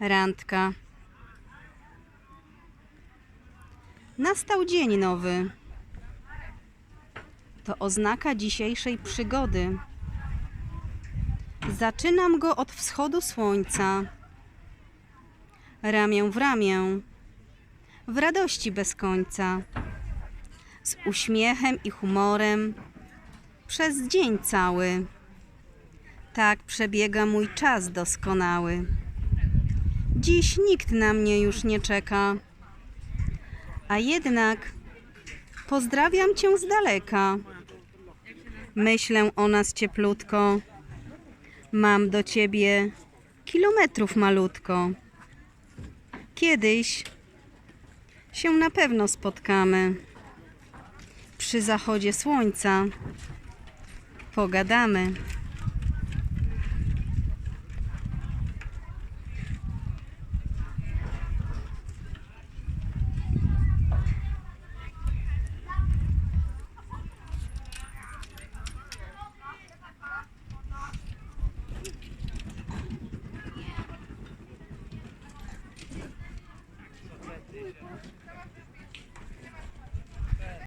Randka. Nastał dzień nowy. To oznaka dzisiejszej przygody. Zaczynam go od wschodu słońca. Ramię w ramię. W radości bez końca. Z uśmiechem i humorem. Przez dzień cały. Tak przebiega mój czas doskonały. Dziś nikt na mnie już nie czeka. A jednak pozdrawiam cię z daleka. Myślę o nas cieplutko. Mam do ciebie kilometrów malutko. Kiedyś się na pewno spotkamy. Przy zachodzie słońca pogadamy.